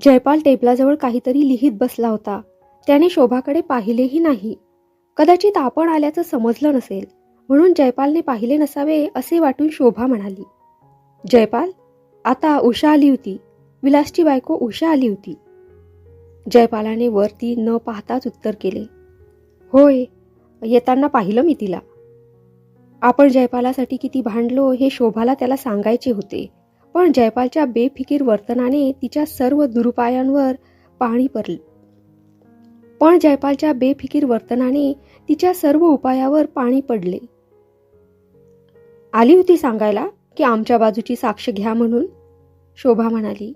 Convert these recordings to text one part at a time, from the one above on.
जयपाल टेबलाजवळ काहीतरी लिहित बसला होता. त्याने शोभाकडे पाहिलेही नाही. कदाचित आपण आल्याचं समजलं नसेल म्हणून जयपालने पाहिले नसावे असे वाटून शोभा म्हणाली. जयपाल आता उषा आली होती. विलासची बायको उषा आली होती. जयपालाने वरती न पाहताच उत्तर केले. होय येताना पाहिलं मी तिला. आपण जयपालासाठी किती भांडलो हे शोभाला त्याला सांगायचे होते. पण जयपालच्या बेफिकीर वर्तनाने तिच्या सर्व दुरुपायांवर पाणी पडले. पण जयपालच्या बेफिकीर वर्तनाने तिच्या सर्व उपायावर पाणी पडले. आली होती सांगायला की आमच्या बाजूची साक्ष घ्या म्हणून? शोभा म्हणाली.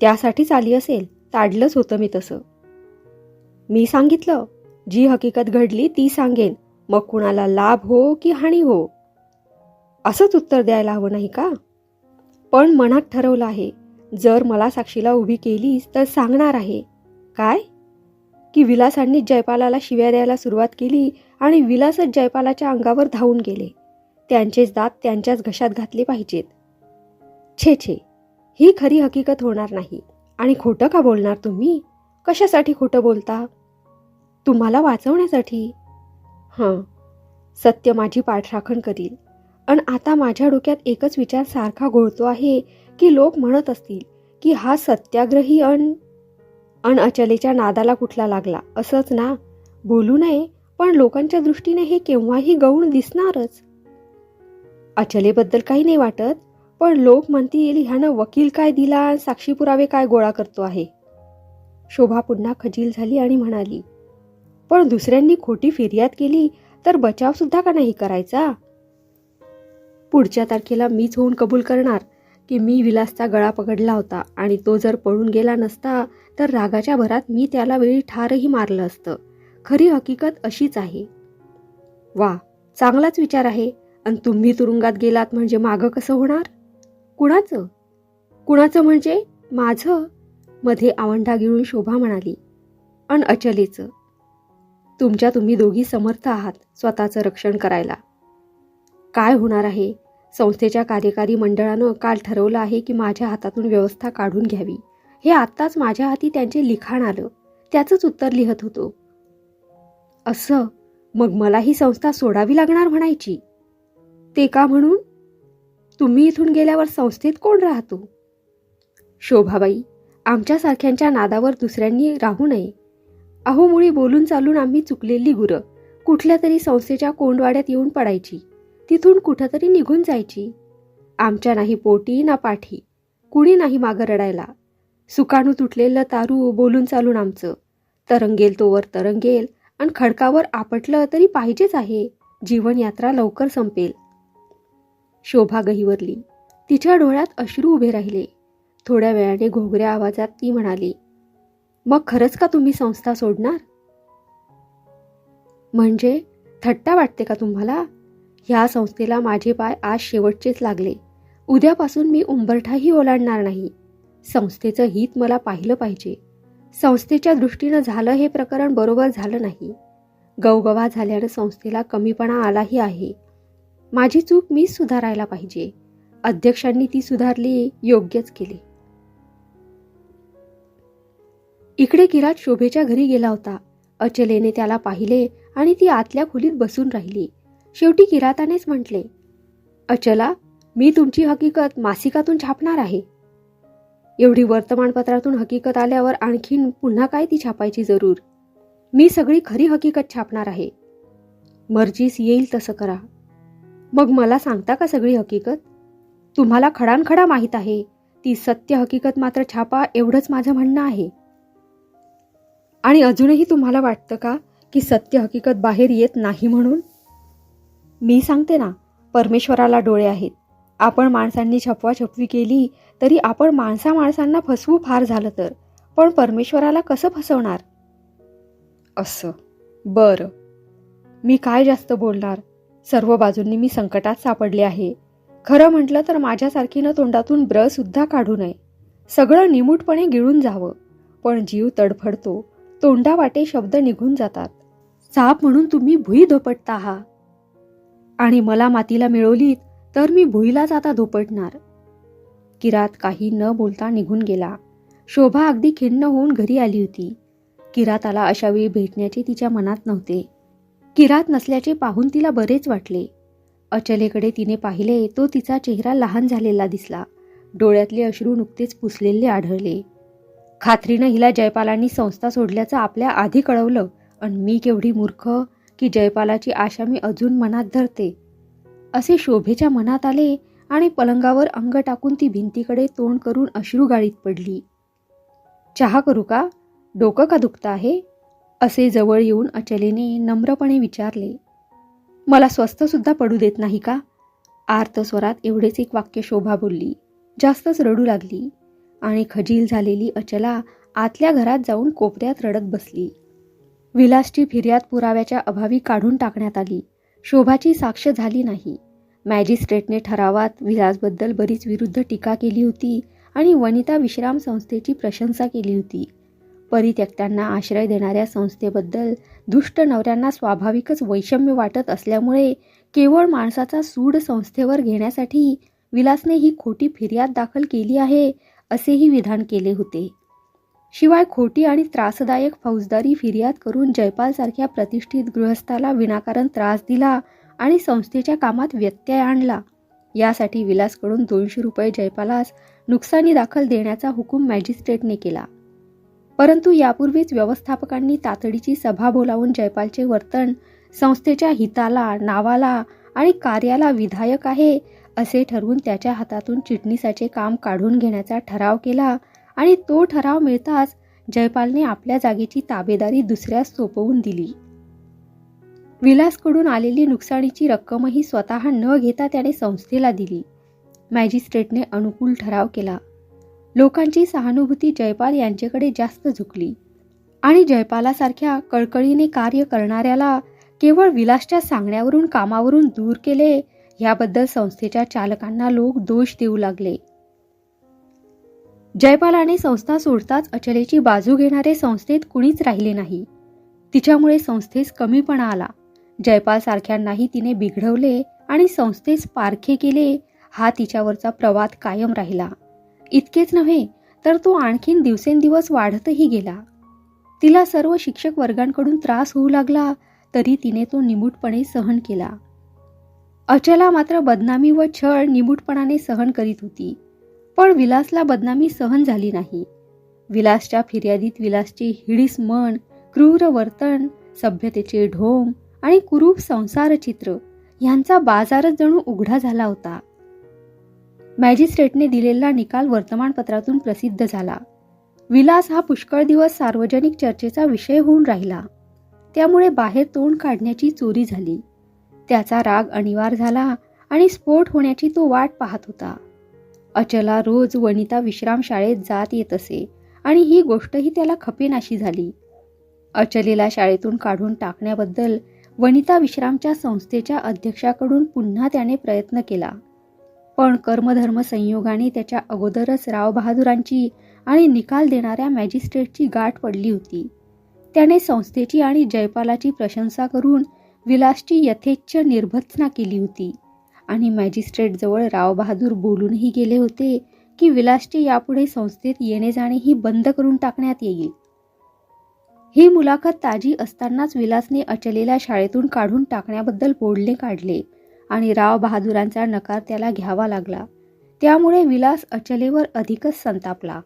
त्यासाठीच आली असेल ताडलंच होतं मी तसं. मी सांगितलं जी हकीकत घडली ती सांगेन मग कुणाला लाभ हो की हानी हो? असंच उत्तर द्यायला हवं नाही का? पण मनात ठरवलं आहे. जर मला साक्षीला उभी केलीस तर सांगणार आहे. काय? की विलासांनी जयपालाला शिव्या द्यायला सुरुवात केली आणि विलासच जयपालाच्या अंगावर धावून गेले. त्यांचेच दात त्यांच्याच घशात घातले पाहिजेत. छे छे. ही खरी हकीकत होणार नाही. आणि खोटं का बोलणार तुम्ही? कशासाठी खोटं बोलता? तुम्हाला वाचवण्यासाठी? हां. सत्य माझी पाठराखण करील. आणि आता माझ्या डोक्यात एकच विचार सारखा घोळतो आहे की लोक म्हणत असतील की हा सत्याग्रही अन अन अचलेच्या नादाला कुठला लागला? असंच ना? बोलू नये पण लोकांच्या दृष्टीने हे केव्हाही गौण दिसणारच. अचलेबद्दल काही नाही वाटत पण लोक म्हणतील ह्यानं वकील काय दिला साक्षी पुरावे काय गोळा करतो आहे? शोभा पुन्हा खजील झाली आणि म्हणाली पण दुसऱ्यांनी खोटी फिर्याद केली तर बचाव सुद्धा का नाही करायचा? पुढच्या तारखेला मीच होऊन कबूल करणार की मी विलासचा गळा पकडला होता आणि तो जर पळून गेला नसता तर रागाच्या भरात मी त्याला वेळी ठारही मारलं असतं. खरी हकीकत अशीच आहे. वा चांगलाच विचार आहे. आणि तुम्ही तुरुंगात गेलात म्हणजे मागं कसं होणार? कुणाचं? कुणाचं म्हणजे? माझं? मध्ये आवंढा गिळून शोभा म्हणाली. अन अचलेचं. तुमच्या तुम्ही दोघी समर्थ आहात स्वतःचं रक्षण करायला. काय होणार आहे? संस्थेच्या कार्यकारी मंडळानं काल ठरवलं आहे की माझ्या हातातून व्यवस्था काढून घ्यावी. हे आत्ताच माझ्या हाती त्यांचे लिखाण आलं. त्याचंच उत्तर लिहत होतो. असं? मग मला ही संस्था सोडावी लागणार म्हणायची? ते का म्हणून? तुम्ही इथून गेल्यावर संस्थेत कोण राहतो? शोभाबाई आमच्यासारख्यांच्या नादावर दुसऱ्यांनी राहू नये. अहो मुळी बोलून चालून आम्ही चुकलेली गुरं. कुठल्या तरी संस्थेच्या कोंडवाड्यात येऊन पडायची. तिथून कुठंतरी निघून जायची. आमच्या नाही पोटी ना पाठी. कुणी नाही मागं रडायला. सुकाणू तुटलेलं तारू बोलून चालून आमचं. तरंगेल तोवर तरंगेल आणि खडकावर आपटलं तरी पाहिजेच आहे. जीवनयात्रा लवकर संपेल. शोभा गहिवरली. तिच्या डोळ्यात अश्रू उभे राहिले. थोड्या वेळाने घोगऱ्या आवाजात ती म्हणाली मग खरंच का तुम्ही संस्था सोडणार? म्हणजे? थट्टा वाटते का तुम्हाला? ह्या संस्थेला माझे पाय आज शेवटचेच लागले. उद्यापासून मी उंबरठाही ओलांडणार नाही. संस्थेचं हित मला पाहिलं पाहिजे. संस्थेच्या दृष्टीनं झालं हे प्रकरण बरोबर झालं नाही. गवगवा झाल्यानं संस्थेला कमीपणा आलाही आहे. माझी चूक मीच सुधारायला पाहिजे. अध्यक्षांनी ती सुधारली योग्यच केले. इकडे किरात शोभेच्या घरी गेला होता. अचलेने त्याला पाहिले आणि ती आतल्या खोलीत बसून राहिली. शेवटी किरातानेच म्हटले अचला मी तुमची हकीकत मासिकातून छापणार आहे. एवढी वर्तमानपत्रातून हकीकत आल्यावर आणखीन पुन्हा काय ती छापायची जरूर? मी सगळी खरी हकीकत छापणार आहे. मर्जीस येईल तसं करा. मग मला सांगता का सगळी हकीकत? तुम्हाला खडानखडा माहीत आहे. ती सत्य हकीकत मात्र छापा एवढंच माझं म्हणणं आहे. आणि अजूनही तुम्हाला वाटतं का की सत्य हकीकत बाहेर येत नाही म्हणून? मी सांगते ना परमेश्वराला डोळे आहेत. आपण माणसांनी छपवाछपवी केली तरी आपण माणसा माणसांना फसवू फार झालं तर. पण परमेश्वराला कसं फसवणार? असं. बरं. मी काय जास्त बोलणार? सर्व बाजूंनी मी संकटात सापडले आहे. खरं म्हटलं तर माझ्यासारखीनं तोंडातून ब्रसुद्धा काढू नये. सगळं निमूटपणे गिळून जावं. पण जीव तडफडतो. तोंडावाटे शब्द निघून जातात. साप म्हणून तुम्ही भुई धोपटता आहात. आणि मला मातीला मिळवलीत तर मी भुईलाच आता धोपटणार. किरात काही न बोलता निघून गेला. शोभा अगदी खिन्न होऊन घरी आली होती. किराताला अशा वेळी भेटण्याचे तिच्या मनात नव्हते. किरात नसल्याचे पाहून तिला बरेच वाटले. अचलेकडे तिने पाहिले तो तिचा चेहरा लहान झालेला दिसला. डोळ्यातले अश्रू नुकतेच पुसलेले आढळले. खात्रीनं हिला जयपालांनी संस्था सोडल्याचं आपल्या आधी कळवलं आणि मी केवढी मूर्ख की जयपालाची आशा मी अजून मनात धरते. असे शोभेच्या मनात आले आणि पलंगावर अंग टाकून ती भिंतीकडे तोंड करून अश्रू गाळीत पडली. चहा करू का? डोकं का दुखतं आहे? असे जवळ येऊन अचलेने नम्रपणे विचारले. मला स्वस्तसुद्धा पडू देत नाही का? आर्त स्वरात एवढेच एक वाक्य शोभा बोलली. जास्तच रडू लागली आणि खजील झालेली अचला आतल्या घरात जाऊन कोपऱ्यात रडत बसली. विलासची फिर्याद पुराव्याच्या अभावी काढून टाकण्यात आली. शोभाची साक्ष झाली नाही. मॅजिस्ट्रेटने ठरावात विलासबद्दल बरीच विरुद्ध टीका केली होती आणि वनिता विश्राम संस्थेची प्रशंसा केली होती. परित्यक्त्यांना आश्रय देणाऱ्या संस्थेबद्दल दुष्ट नवऱ्यांना स्वाभाविकच वैषम्य वाटत असल्यामुळे केवळ माणसाचा सूड संस्थेवर घेण्यासाठी विलासने ही खोटी फिर्याद दाखल केली आहे असेही विधान केले होते. शिवाय खोटी आणि त्रासदायक फौजदारी फिर्याद करून जयपालसारख्या प्रतिष्ठित गृहस्थाला विनाकारण त्रास दिला आणि संस्थेच्या कामात व्यत्यय आणला. यासाठी विलासकडून दोनशे रुपये जयपालास नुकसानी दाखल देण्याचा हुकूम मॅजिस्ट्रेटने केला. परंतु यापूर्वीच व्यवस्थापकांनी तातडीची सभा बोलावून जयपालचे वर्तन संस्थेच्या हिताला नावाला आणि कार्याला विधायक आहे असे ठरवून त्याच्या हातातून चिटणीसाचे काम काढून घेण्याचा ठराव केला आणि तो ठराव मिळताच जयपालने आपल्या जागेची ताबेदारी दुसऱ्यास सोपवून दिली. विलासकडून आलेली नुकसानीची रक्कमही स्वतः न घेता त्याने संस्थेला दिली. मॅजिस्ट्रेटने अनुकूल ठराव केला. लोकांची सहानुभूती जयपाल यांच्याकडे जास्त झुकली. आणि जयपालासारख्या कळकळीने कार्य करणाऱ्याला केवळ विलासच्या सांगण्यावरून कामावरून दूर केले याबद्दल संस्थेच्या चालकांना लोक दोष देऊ लागले. जयपालाने संस्था सोडताच अचलेची बाजू घेणारे संस्थेत कुणीच राहिले नाही. तिच्यामुळे संस्थेस कमीपणा आला. जयपाल सारख्यांनाही तिने बिघडवले आणि संस्थेस पारखे केले हा तिच्यावरचा प्रवाद कायम राहिला. इतकेच नव्हे तर तो आणखीन दिवसेंदिवस वाढतही गेला. तिला सर्व शिक्षक वर्गांकडून त्रास होऊ लागला तरी तिने तो निमूटपणे सहन केला. अचला मात्र बदनामी व छळ निमूटपणाने सहन करीत होती. पण विलासला बदनामी सहन झाली नाही. विलासच्या फिर्यादीत विलासची हिडीस मन क्रूर वर्तन सभ्यतेचे ढोंग आणि कुरूप संसार चित्र यांचा बाजारच जणू उघडा झाला होता. मॅजिस्ट्रेटने दिलेला निकाल वर्तमानपत्रातून प्रसिद्ध झाला. विलास हा पुष्कळ दिवस सार्वजनिक चर्चेचा विषय होऊन राहिला. त्यामुळे बाहेर तोंड काढण्याची चोरी झाली. त्याचा राग अनिवार झाला आणि स्फोट होण्याची तो वाट पाहत होता. अचला रोज वनिता विश्राम शाळेत जात येत असे आणि ही गोष्टही त्याला खपेनाशी झाली. अचलेला शाळेतून काढून टाकण्याबद्दल वनिता विश्रामच्या संस्थेच्या अध्यक्षाकडून पुन्हा त्याने प्रयत्न केला. पण कर्मधर्म संयोगाने त्याच्या अगोदरच राव बहादुरांची आणि निकाल देणाऱ्या मॅजिस्ट्रेटची गाठ पडली होती. त्याने संस्थेची आणि जयपालाची प्रशंसा करून विलासची यथेच्छ निर्भत्सना केली होती. आणि मॅजिस्ट्रेटजवळ राव बहादूर बोलूनही गेले होते की विलासचे यापुढे संस्थेत येणे जाणेही बंद करून टाकण्यात येईल. ही मुलाखत ताजी असतानाच विलासने अचलेला शाळेतून काढून टाकण्याबद्दल बोलणे काढले आणि राव बहादुरांचा नकार त्याला घ्यावा लागला. त्यामुळे विलास अचलेवर अधिकच संतापला.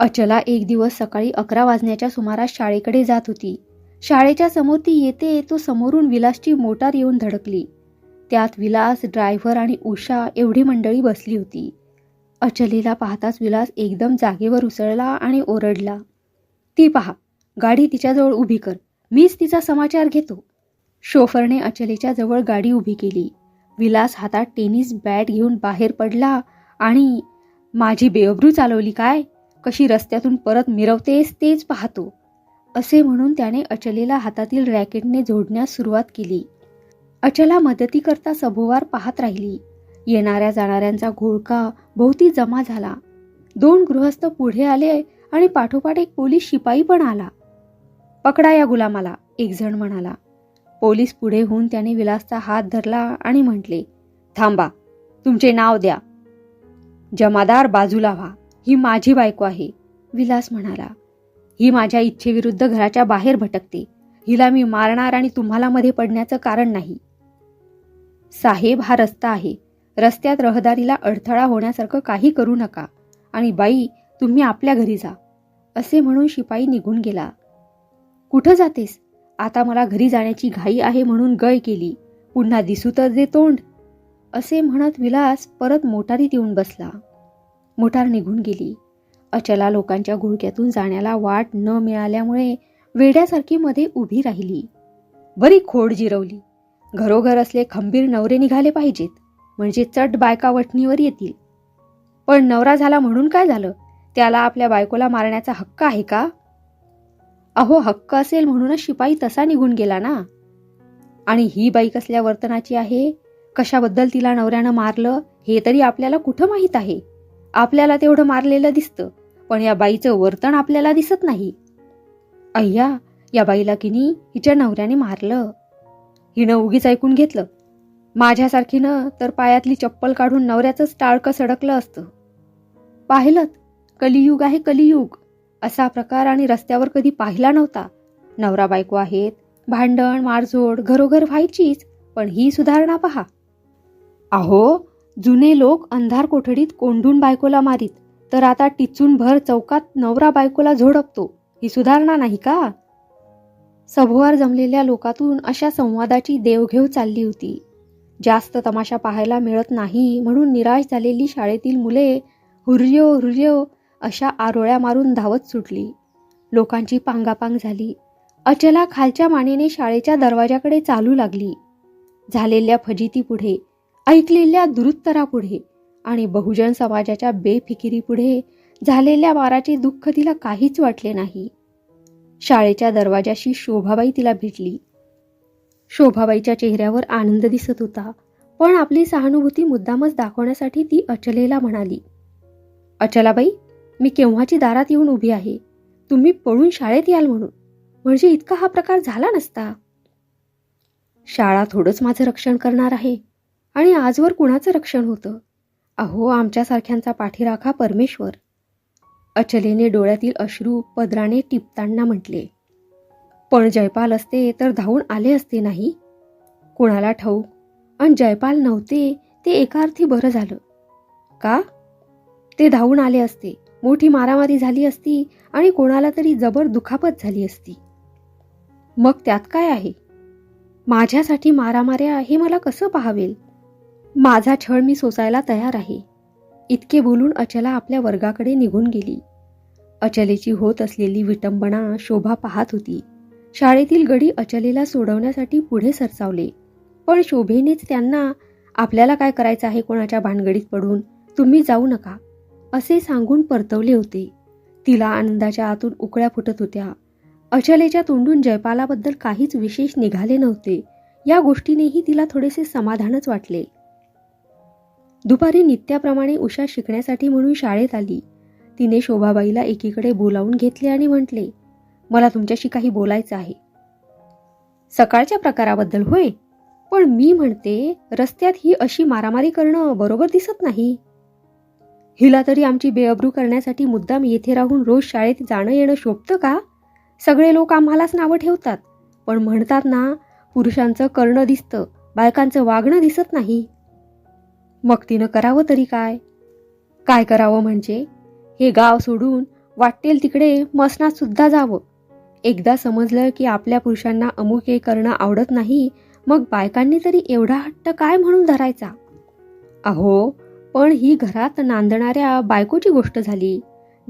अचला एक दिवस सकाळी अकरा वाजण्याच्या सुमारास शाळेकडे जात होती. शाळेच्या समोर ती येते तो समोरून विलासची मोटार येऊन धडकली. त्यात विलास ड्रायव्हर आणि उषा एवढी मंडळी बसली होती. अचलेला पाहताच विलास एकदम जागेवर उसळला आणि ओरडला. ती पहा गाडी तिच्याजवळ उभी कर. मीच तिचा समाचार घेतो. शोफरने अचलेच्या जवळ गाडी उभी केली. विलास हातात टेनिस बॅट घेऊन बाहेर पडला आणि माझी बेअब्रू चालवली काय? कशी रस्त्यातून परत मिरवतेस तेच पाहतो. असे म्हणून त्याने अचलेला हातातील रॅकेटने जोडण्यास सुरुवात केली. अचला मदतीकरता सभोवार पाहत राहिली. येणाऱ्या जाणाऱ्यांचा घोळका भोवती जमा झाला. दोन गृहस्थ पुढे आले आणि पाठोपाठ एक पोलीस शिपाई पण आला. पकडा या गुलामाला एक जण म्हणाला. पोलीस पुढे होऊन त्याने विलासचा हात धरला आणि म्हटले थांबा तुमचे नाव द्या. जमादार बाजूला व्हा ही माझी बायको आहे विलास म्हणाला. ही माझ्या इच्छेविरुद्ध घराच्या बाहेर भटकते. हिला मी मारणार आणि तुम्हाला मध्ये पडण्याचं कारण नाही. साहेब हा रस्ता आहे. रस्त्यात रहदारीला अडथळा होण्यासारखं काही करू नका. आणि बाई तुम्ही आपल्या घरी जा. असे म्हणून शिपाई निघून गेला. कुठं जातेस? आता मला घरी जाण्याची घाई आहे म्हणून गय केली. पुन्हा दिसू तर दे तोंड. असे म्हणत विलास परत मोटारीत येऊन बसला. मोटार निघून गेली. अचला लोकांच्या घोळक्यातून जाण्याला वाट न मिळाल्यामुळे वेड्यासारखी मध्ये उभी राहिली. बरी खोड जिरवली. घरोघर असले खंबीर नवरे निघाले पाहिजेत म्हणजे चट बायका वठणीवर येतील. पण नवरा झाला म्हणून काय झालं? त्याला आपल्या बायकोला मारण्याचा हक्क आहे का? अहो हक्क असेल म्हणूनच शिपाई तसा निघून गेला ना. आणि ही बाई कसल्या वर्तनाची आहे? कशाबद्दल तिला नवऱ्यानं मारलं? हे तरी आपल्याला कुठं माहीत आहे? आपल्याला तेवढं मारलेलं दिसतं पण या बाईचं वर्तन आपल्याला दिसत नाही. अय्या या बाईला किनी हिच्या नवऱ्याने मारलं. हिनं उगीच ऐकून घेतलं. माझ्यासारखीनं तर पायातली चप्पल काढून नवऱ्याचंच टाळकं सडकलं असतं. पाहिलं कलियुग आहे कलियुग. असा प्रकार आणि रस्त्यावर कधी पाहिला नव्हता. नवरा बायको आहेत भांडण मारझोड घरोघर व्हायचीच पण ही सुधारणा पहा. अहो जुने लोक अंधार कोठडीत कोंडून बायकोला मारीत तर आता टिचून भर चौकात नवरा बायकोला झोडपतो. ही सुधारणा नाही का? सभोवार जमलेल्या लोकातून अशा संवादाची देवघेव चालली होती. जास्त तमाशा पाहायला मिळत नाही म्हणून निराश झालेली शाळेतील मुले हुर्यो हुर्यो अशा आरोळ्या मारून धावत सुटली. लोकांची पांगापांग झाली. अचला खालच्या मानेने शाळेच्या दरवाजाकडे चालू लागली. झालेल्या फजितीपुढे ऐकलेल्या दुरुत्तरापुढे आणि बहुजन समाजाच्या बेफिकिरीपुढे झालेल्या माराचे दुःख तिला काहीच वाटले नाही. शाळेच्या दरवाजाशी शोभाबाई तिला भेटली. शोभाबाईच्या चेहऱ्यावर आनंद दिसत होता पण आपली सहानुभूती मुद्दामच दाखवण्यासाठी ती अचलेला म्हणाली. अचलाबाई मी केव्हाची दारात येऊन उभी आहे? तुम्ही पळून शाळेत याल म्हणून. म्हणजे इतका हा प्रकार झाला नसता. शाळा थोडंच माझं रक्षण करणार आहे आणि आजवर कुणाचं रक्षण होतं? अहो आमच्यासारख्यांचा पाठीराखा परमेश्वर. अचलेने डोळ्यातील अश्रू पदराने टिपताना म्हटले पण जयपाल असते तर धावून आले असते नाही? कुणाला ठाऊक? आणि जयपाल नव्हते ते एका अर्थी बरं झालं. का? ते धावून आले असते मोठी मारामारी झाली असती आणि कोणाला तरी जबर दुखापत झाली असती. मग त्यात काय आहे? माझ्यासाठी मारामाऱ्या हे मला कसं पाहावेल? माझा छळ मी सोसायला तयार आहे. इतके बोलून अचला आपल्या वर्गाकडे निघून गेली. अचलेची होत असलेली विटंबना शोभा पाहत होती. शाळेतील गडी अचलेला सोडवण्यासाठी पुढे सरसावले. पण शोभेनेच त्यांना आपल्याला काय करायचं आहे कोणाच्या भानगडीत पडून? तुम्ही जाऊ नका. असे सांगून परतवले होते. तिला आनंदाच्या आतून उकळ्या फुटत होत्या. अचलेच्या तोंडून जयपालाबद्दल काहीच विशेष निघाले नव्हते. या गोष्टीनेही तिला थोडेसे समाधानच वाटले. दुपारी नित्याप्रमाणे उषा शिकण्यासाठी म्हणून शाळेत आली. तिने शोभाबाईला एकीकडे बोलावून घेतले आणि म्हटले मला तुमच्याशी काही बोलायचं आहे. सकाळच्या प्रकाराबद्दल होय पण मी म्हणते रस्त्यात ही अशी मारामारी करणं बरोबर दिसत नाही. हिला तरी आमची बेअब्रू करण्यासाठी मुद्दाम येथे राहून रोज शाळेत जाणं येणं शोभतं का? सगळे लोक आम्हालाच नावं ठेवतात पण म्हणतात ना पुरुषांचं करणं दिसतं बायकांचं वागणं दिसत नाही. मग तिनं करावं तरी काय? काय करावं म्हणजे? हे गाव सोडून वाटेल तिकडे मसनात सुद्धा जावं. एकदा समजलं की आपल्या पुरुषांना अमुक हे करणं आवडत नाही मग बायकांनी तरी एवढा हट्ट काय म्हणून धरायचा? अहो पण ही घरात नांदणाऱ्या बायकोची गोष्ट झाली.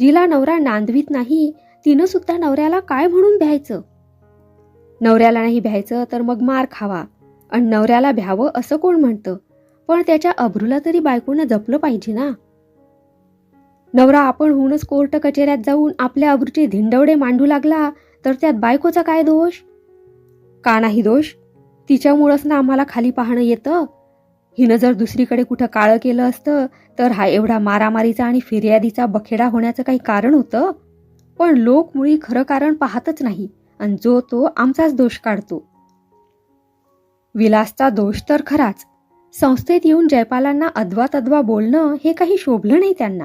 जिला नवरा नांदवीत नाही तिनं सुद्धा नवऱ्याला काय म्हणून भ्यायचं? नवऱ्याला नाही भ्यायचं तर मग मार खावा. आणि नवऱ्याला भ्यावं असं कोण म्हणतं? पण त्याच्या अब्रूला तरी बायकोनं जपलं पाहिजे ना. नवरा आपण होऊनच कोर्ट कचेऱ्यात जाऊन आपल्या अब्रूचे धिंडवडे मांडू लागला तर त्यात बायकोचा काय दोष? का नाही दोष? तिच्यामुळंच ना आम्हाला खाली पाहणं येतं. हिनं जर दुसरीकडे कुठं काळं केलं असतं तर हा एवढा मारामारीचा आणि फिर्यादीचा बखेडा होण्याचं काही कारण होतं. पण लोक मुळी खरं कारण पाहतच नाही आणि जो तो आमचाच दोष काढतो. विलासचा दोष तर खराच संस्थेत येऊन जयपालांना अद्वा तद्वा बोलणं हे काही शोभलं नाही त्यांना.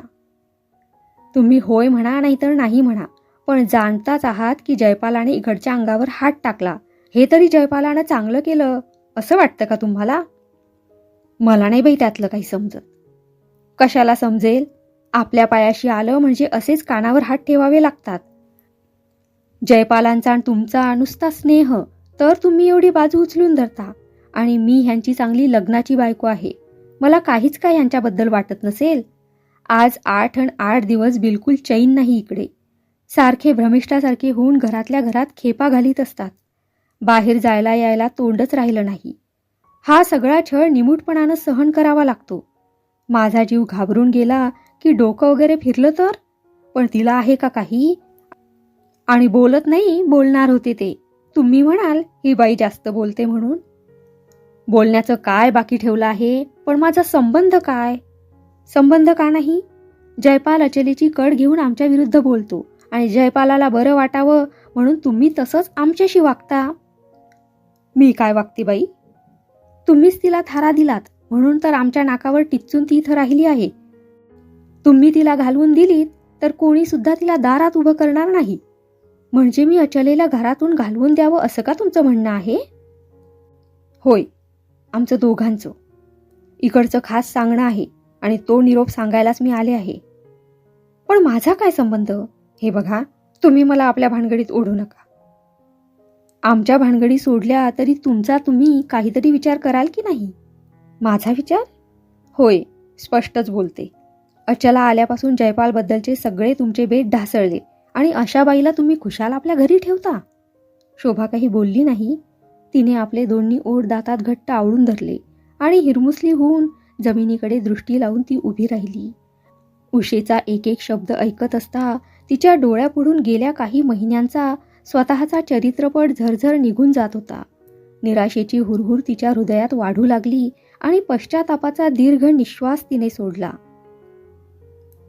तुम्ही होय म्हणा नाहीतर नाही म्हणा पण जाणताच आहात की जयपालाने इकडच्या अंगावर हात टाकला. हे तरी जयपालानं चांगलं केलं असं वाटतं का तुम्हाला? मला नाही बाई त्यातलं काही समजत. कशाला समजेल? आपल्या पायाशी आलं म्हणजे असेच कानावर हात ठेवावे लागतात. जयपालांचा आणि तुमचा नुसता स्नेह तर तुम्ही एवढी बाजू उचलून धरता. आणि मी ह्यांची चांगली लग्नाची बायको आहे. मला काहीच काय यांच्याबद्दल वाटत नसेल. आज आठ आणि आठ दिवस बिलकुल चैन नाही इकडे. सारखे भ्रमिष्ठासारखे होऊन घरातल्या घरात खेपा घालीत असतात. बाहेर जायला यायला तोंडच राहिलं नाही. हा सगळा छळ निमूटपणानं सहन करावा लागतो. माझा जीव घाबरून गेला की डोकं वगैरे फिरलं तर? पण तिला आहे का काही? आणि बोलत नाही बोलणार होते ते. तुम्ही म्हणाल ही बाई जास्त बोलते म्हणून. बोलण्याचं काय बाकी ठेवलं आहे? पण माझा संबंध काय? संबंध का नाही? जयपाल अचलेची कड घेऊन आमच्या विरुद्ध बोलतो आणि जयपालाला बरं वाटावं म्हणून तुम्ही तसंच आमच्याशी वागता. मी काय वागते बाई? तुम्हीच तिला थारा दिलात म्हणून तर आमच्या नाकावर टिचून ती इथं राहिली आहे. तुम्ही तिला घालवून दिलीत तर कोणी सुद्धा तिला दारात उभं करणार नाही. म्हणजे मी अचलेला घरातून घालवून द्यावं असं का तुमचं म्हणणं आहे? होय आमचं दोघांचं. इकडचं खास सांगणं आहे आणि तो निरोप सांगायलाच मी आले आहे. पण माझा काय संबंध? हे बघा तुम्ही मला आपल्या भानगडीत ओढू नका. आमच्या भानगडी सोडल्या तरी तुमचा तुम्ही काहीतरी विचार कराल की नाही? माझा विचार? होय स्पष्टच बोलते. अचला आल्यापासून जयपालबद्दलचे सगळे तुमचे बेट ढासळले आणि अशा बाईला तुम्ही खुशाल आपल्या घरी ठेवता? शोभा काही बोलली नाही तिने आपले दोन्ही ओढ दातात घट्ट आवळून धरले आणि हिरमुसली होऊन जमिनीकडे दृष्टी लावून ती उभी राहिली. उशेचा एक एक शब्द ऐकत असता तिच्या डोळ्यापुढून गेल्या काही महिन्यांचा स्वतःचा चरित्रपट झरझर निघून जात होता. निराशेची हुरहुर तिच्या हृदयात वाढू लागली आणि पश्चातापाचा दीर्घ निश्वास तिने सोडला.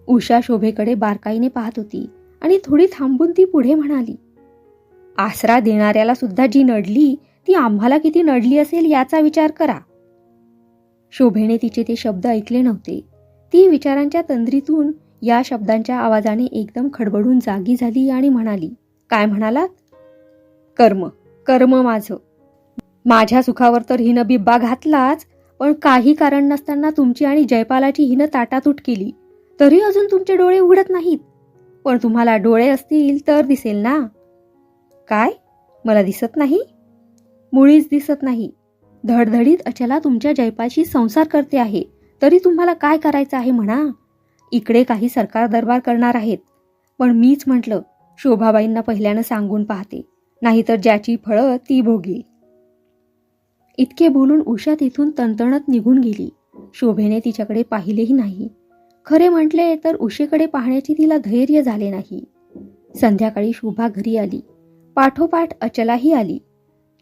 उषा शोभेकडे बारकाईने पाहत होती आणि थोडी थांबून ती पुढे म्हणाली आसरा देणाऱ्याला सुद्धा जी नडली ती आम्हाला किती नडली असेल याचा विचार करा. शोभेने तिचे ते शब्द ऐकले नव्हते. ती विचारांच्या तंद्रीतून या शब्दांच्या आवाजाने एकदम खडबडून जागी झाली आणि म्हणाली काय म्हणालात? कर्म कर्म माझं. माझ्या सुखावर तर हिनं बिब्बा घातलाच पण काही कारण नसताना तुमची आणि जयपालाची हिनं ताटातूट केली. तरी अजून तुमचे डोळे उघडत नाहीत. पण तुम्हाला डोळे असतील तर दिसेल ना. काय? मला दिसत नाही? मुळीच दिसत नाही. धडधडीत अचला तुमच्या जयपाशी संसार करते आहे. तरी तुम्हाला काय करायचं आहे म्हणा? इकडे काही सरकार दरबार करणार आहेत. पण मीच म्हटलं शोभाबाईंना पहिल्यानं सांगून पाहते. नाहीतर ज्याची फळं ती भोगी इतके बोलून उषा तिथून तणतणत निघून गेली. शोभेने तिच्याकडे पाहिलेही नाही. खरे म्हटले तर उषेकडे पाहण्याची तिला धैर्य झाले नाही. संध्याकाळी शोभा घरी आली. पाठोपाठ अचलाही आली.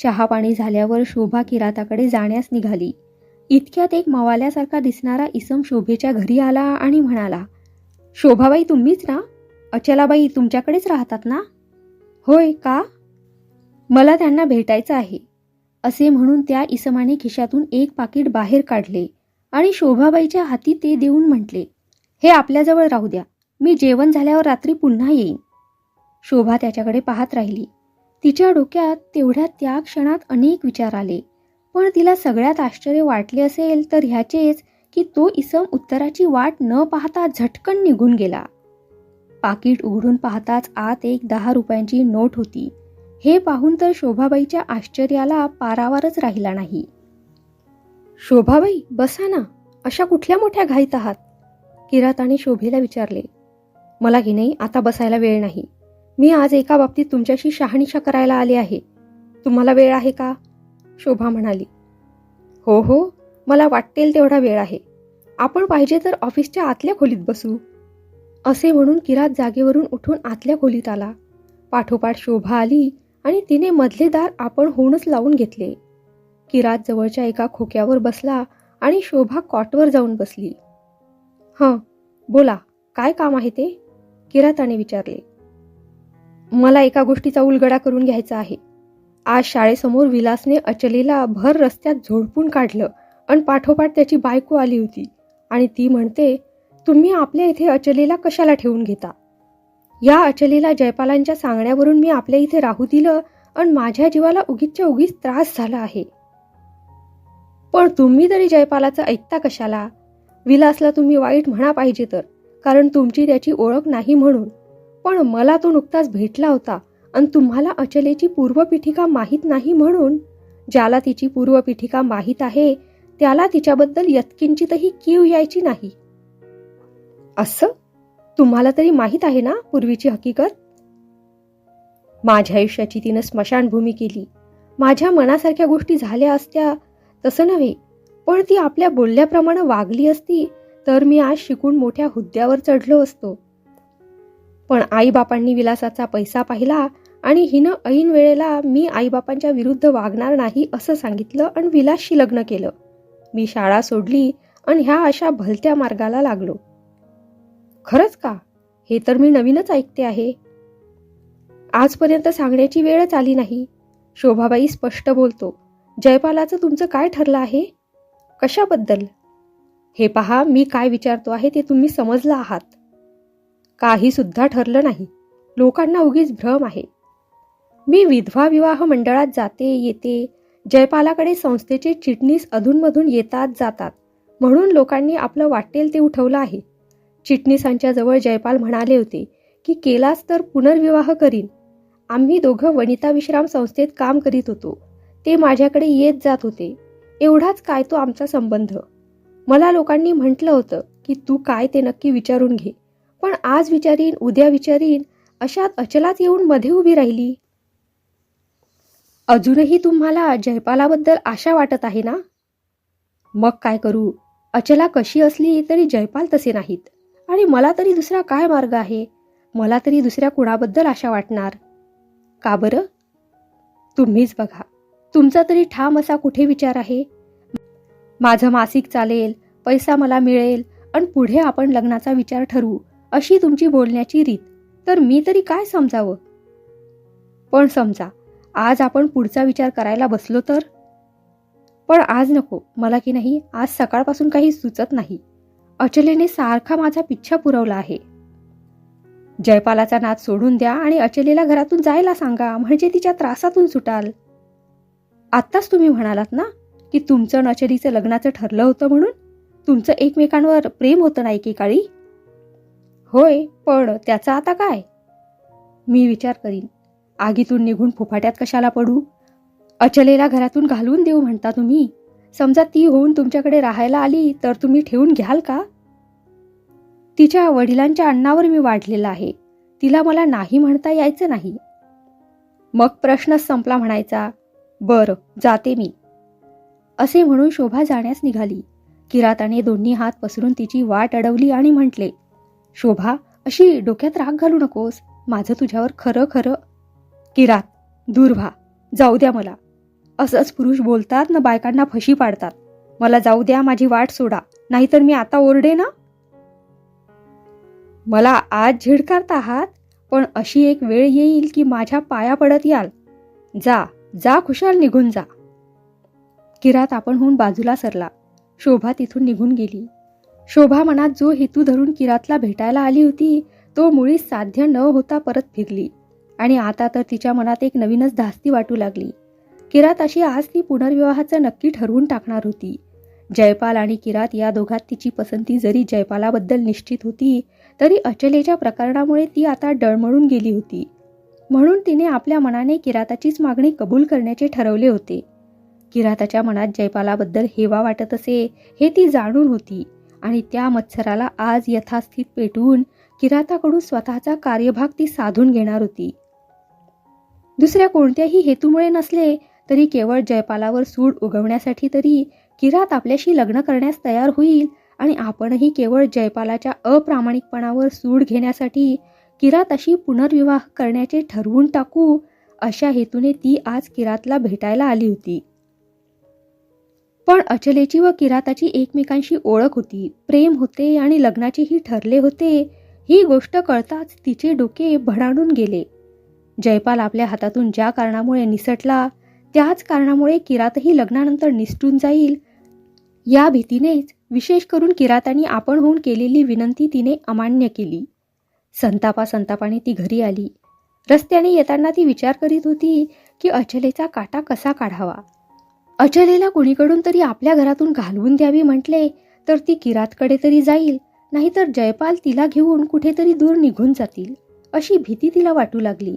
चहापाणी झाल्यावर शोभा किराताकडे जाण्यास निघाली. इतक्यात एक मवाल्यासारखा दिसणारा इसम शोभेच्या घरी आला आणि म्हणाला शोभाबाई तुम्हीच ना? अचलाबाई तुमच्याकडेच राहतात ना? होय का? मला त्यांना भेटायचं आहे. असे म्हणून त्या इसमाने खिशातून एक पाकिट बाहेर काढले आणि शोभाबाईच्या हाती ते देऊन म्हटले हे आपल्याजवळ राहू द्या. मी जेवण झाल्यावर रात्री पुन्हा येईन. शोभा त्याच्याकडे पाहत राहिली. तिच्या डोक्यात तेवढ्या त्या क्षणात अनेक विचार आले. पण तिला सगळ्यात आश्चर्य वाटले असेल तर ह्याचेच की तो इसम उत्तराची वाट न पाहता झटकन निघून गेला. पाकिट उघडून पाहताच आत एक दहा रुपयांची नोट होती. हे पाहून तर शोभाबाईच्या आश्चर्याला पारावारच राहिला नाही. शोभाबाई बसा ना. अशा कुठल्या मोठ्या घाईत आहात? किराताने शोभेला विचारले. मला की नाही आता बसायला वेळ नाही. मी आज एका बाबतीत तुमच्याशी शहानिशा करायला आले आहे. तुम्हाला वेळ आहे का? शोभा म्हणाली. हो हो मला वाटेल तेवढा वेळ आहे. आपण पाहिजे तर ऑफिसच्या आतल्या खोलीत बसू. असे म्हणून किरात जागेवरून उठून आतल्या खोलीत आला. पाठोपाठ शोभा आली आणि तिने मधले दार आपण होऊनच लावून घेतले. किरात जवळच्या एका खोक्यावर बसला आणि शोभा कॉटवर जाऊन बसली. हं बोला काय काम आहे ते? किराताने विचारले. मला एका गोष्टीचा उलगडा करून घ्यायचा आहे. आज शाळेसमोर विलासने अचलेला भर रस्त्यात झोडपून काढलं आणि पाठोपाठ त्याची बायको आली होती आणि ती म्हणते तुम्ही आपल्या इथे अचलेला कशाला ठेवून घेता? या अचलेला जयपालांच्या सांगण्यावरून मी आपल्या इथे राहू दिलं आणि माझ्या जीवाला उगीचच्या उगीच त्रास झाला आहे. पण तुम्ही तरी जयपालाचं ऐकता कशाला? विलासला तुम्ही वाईट म्हणा पाहिजे तर कारण तुमची त्याची ओळख नाही म्हणून पण मला तो नुकताच भेटला होता आणि तुम्हाला अचलेची पूर्वपीठिका माहीत नाही म्हणून. ज्याला तिची पूर्वपीठिका माहीत आहे त्याला तिच्याबद्दल यत्किंचितही कीव यायची नाही. असं? तुम्हाला तरी माहीत आहे ना पूर्वीची हकीकत? माझ्या आयुष्याची तिनं स्मशानभूमी केली. माझ्या मनासारख्या गोष्टी झाल्या असत्या तसं नव्हे. पण ती आपल्या बोलल्याप्रमाणे वागली असती तर मी आज शिकून मोठ्या हुद्द्यावर चढलो असतो. पण आईबापांनी विलासाचा पैसा पाहिला आणि हिनं ऐन वेळेला मी आईबापांच्या विरुद्ध वागणार नाही असं सांगितलं आणि विलासशी लग्न केलं. मी शाळा सोडली आणि ह्या अशा भलत्या मार्गाला लागलो. खरंच का? हे तर मी नवीनच ऐकते आहे. आजपर्यंत सांगण्याची वेळच आली नाही. शोभाबाई स्पष्ट बोलतो जयपालाचं तुमचं काय ठरलं आहे? कशाबद्दल? हे पहा मी काय विचारतो आहे ते तुम्ही समजला आहात. काही सुद्धा ठरलं नाही. लोकांना उगीच भ्रम आहे. मी विधवा विवाह मंडळात जाते येते. जयपालाकडे संस्थेचे चिटणीस अधूनमधून येतात जातात. म्हणून लोकांनी आपलं वाटेल ते उठवलं आहे. चिटणीसांच्या जवळ जयपाल म्हणाले होते की केलास तर पुनर्विवाह करीन. आम्ही दोघं वनिता विश्राम संस्थेत काम करीत होतो. ते माझ्याकडे येत जात होते. एवढाच काय तो आमचा संबंध. मला लोकांनी म्हटलं होतं की तू काय ते नक्की विचारून घे. पण आज विचारीन उद्या विचारीन अशात अचलात येऊन मध्ये उभी राहिली. अजूनही तुम्हाला जयपालाबद्दल आशा वाटत आहे ना? मग काय करू? अचला कशी असली तरी जयपाल तसे नाहीत. आणि मला तरी दुसरा काय मार्ग आहे? मला तरी दुसऱ्या कुणाबद्दल आशा वाटणार? का बरं? तुम्हीच बघा. तुमचा तरी ठाम असा कुठे विचार आहे? माझं मासिक चालेल पैसा मला मिळेल आणि पुढे आपण लग्नाचा विचार ठरवू. अशी तुमची बोलण्याची रीत. तर मी तरी काय समजावं? पण समजा आज आपण पुढचा विचार करायला बसलो तर? पण आज नको मला की नाही आज सकाळपासून काही सुचत नाही. अचलेने सारखा माझा पिच्छा पुरवला आहे. जयपालाचा नाद सोडून द्या आणि अचलेला घरातून जायला सांगा म्हणजे तिच्या त्रासातून सुटाल. आत्ताच तुम्ही म्हणालात ना की तुमचं अचलीचं लग्नाचं ठरलं होतं म्हणून? तुमचं एकमेकांवर प्रेम होतं ना एकेकाळी? होय पण त्याचा आता काय? मी विचार करीन. आगीतून निघून फुफाट्यात कशाला पडू? अचलेला घरातून घालवून देऊ म्हणता तुम्ही? समजा ती होऊन तुमच्याकडे राहायला आली तर तुम्ही ठेवून घ्याल का? तिच्या वडिलांच्या अन्नावर मी वाढलेला आहे. तिला मला नाही म्हणता यायचं नाही. मग प्रश्नच संपला म्हणायचा बरं जाते मी. असे म्हणून शोभा जाण्यास निघाली. किराताने दोन्ही हात पसरून तिची वाट अडवली आणि म्हटले शोभा अशी डोक्यात राग घालू नकोस. माझं तुझ्यावर खरं खरं. किरात दूर व्हा. जाऊ द्या मला. असंच पुरुष बोलतात ना बायकांना फशी पाडतात. मला जाऊ द्या माझी वाट सोडा. नाहीतर मी आता ओरडे ना? मला आज झिडकारत आहात पण अशी एक वेळ येईल की माझ्या पाया पडत याल. जा जा खुशाल निघून जा. किरात आपण होऊन बाजूला सरला. शोभा तिथून निघून गेली. शोभा मनात जो हेतू धरून किरातला भेटायला आली होती तो मुळीच साध्य न होता परत फिरली. आणि आता तर तिच्या मनात एक नवीनच धास्ती वाटू लागली. किरात अशी आज ती पुनर्विवाहाचं नक्की ठरवून टाकणार होती. जयपाल आणि किरात या दोघात तिची पसंती जरी जयपालाबद्दल निश्चित होती तरी अचलेच्या प्रकरणामुळे ती आता डळमळून गेली होती. म्हणून तिने आपल्या मनाने किराताचीच मागणी कबूल करण्याचे ठरवले होते. किराताच्या मनात जयपालाबद्दल हेवा वाटत असे हे ती जाणून होती. आणि त्या मत्सराला आज यथास्थित पेटवून किराताकडून स्वतःचा कार्यभाग ती साधून घेणार होती. दुसऱ्या कोणत्याही हेतूमुळे नसले तरी केवळ जयपालावर सूड उगवण्यासाठी तरी किरात आपल्याशी लग्न करण्यास तयार होईल आणि आपणही केवळ जयपालाच्या अप्रामाणिकपणावर सूड घेण्यासाठी किरात अशी पुनर्विवाह करण्याचे ठरवून टाकू अशा हेतूने ती आज किरातला भेटायला आली होती. पण अचलेची व किराताची एकमेकांशी ओळख होती. प्रेम होते आणि लग्नाचेही ठरले होते. ही गोष्ट कळताच तिचे डोके भडाडून गेले. जयपाल आपल्या हातातून ज्या कारणामुळे निसटला त्याच कारणामुळे किरातही लग्नानंतर निसटून जाईल. या भीतीनेच विशेष करून किरातांनी आपण होऊन केलेली विनंती तिने अमान्य केली. संतापा संतापाने ती घरी आली. रस्त्याने येताना ती विचार करीत होती की अचलेचा काटा कसा काढावा? अचलेला कुणीकडून तरी आपल्या घरातून घालवून द्यावी म्हटले तर ती किरातकडे तरी जाईल नाहीतर जयपाल तिला घेऊन कुठेतरी दूर निघून जातील अशी भीती तिला वाटू लागली.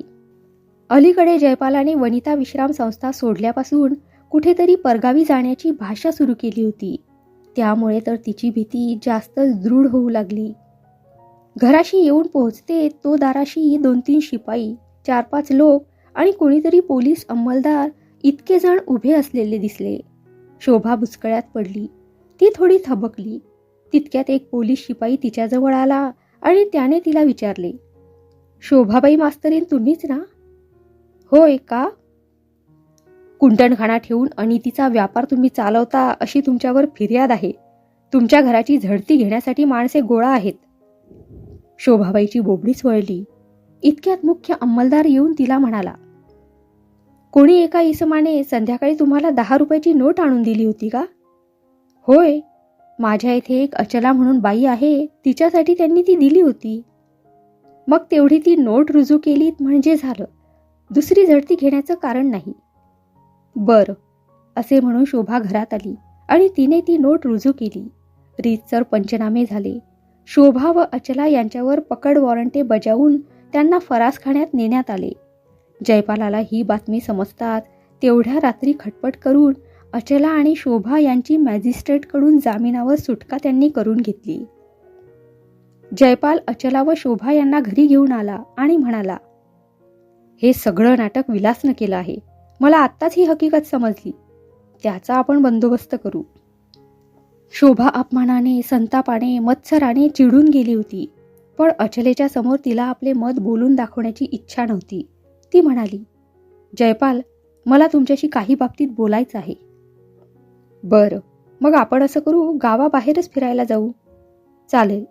अलीकडे जयपालाने वनिता विश्राम संस्था सोडल्यापासून कुठेतरी परगावी जाण्याची भाषा सुरू केली होती. त्यामुळे तर तिची भीती जास्तच दृढ होऊ लागली. घराशी येऊन पोहोचते तो दाराशी दोन तीन शिपाई चार पाच लोक आणि कोणीतरी पोलीस अंमलदार इतके जण उभे असलेले दिसले. शोभा बुचकळ्यात पडली. ती थोडी थबकली. तितक्यात एक पोलीस शिपाई तिच्याजवळ आला आणि त्याने तिला विचारले शोभाबाई मास्तरीन तुम्हीच ना? होय का? कुंटणखाना ठेवून अनितीचा व्यापार तुम्ही चालवता अशी तुमच्यावर फिर्याद आहे. तुमच्या घराची झडती घेण्यासाठी माणसे गोळा आहेत. शोभाबाईची बोबडीच वळली. इतक्यात मुख्य अंमलदार येऊन तिला म्हणाला कोणी एका इसमाने संध्याकाळी तुम्हाला दहा रुपयाची नोट आणून दिली होती का? होय माझ्या इथे एक अचला म्हणून बाई आहे तिच्यासाठी त्यांनी ती दिली होती. मग तेवढी ती नोट रुजू केलीत म्हणजे झालं. दुसरी झडती घेण्याचं कारण नाही. बर असे म्हणून शोभा घरात आली आणि तिने ती नोट रुजू केली. रीतसर पंचनामे झाले. शोभा व अचला यांच्यावर पकड वॉरंटे बजावून त्यांना फरासखान्यात नेण्यात आले. जयपालाला ही बातमी समजतात. तेवढ्या रात्री खटपट करून अचला आणि शोभा यांची मॅजिस्ट्रेटकडून जामिनावर सुटका त्यांनी करून घेतली. जयपाल अचला व शोभा यांना घरी घेऊन आला आणि म्हणाला हे सगळं नाटक विलासनं केलं आहे. मला आत्ताच ही हकीकत समजली. त्याचा आपण बंदोबस्त करू. शोभा अपमानाने संतापाने मत्सराने चिडून गेली होती. पण अचलेच्या समोर तिला आपले मत बोलून दाखवण्याची इच्छा नव्हती. ती म्हणाली जयपाल मला तुमच्याशी काही बाबतीत बोलायचं आहे. बरं मग आपण असं करू गावाबाहेरच फिरायला जाऊ. चालेल.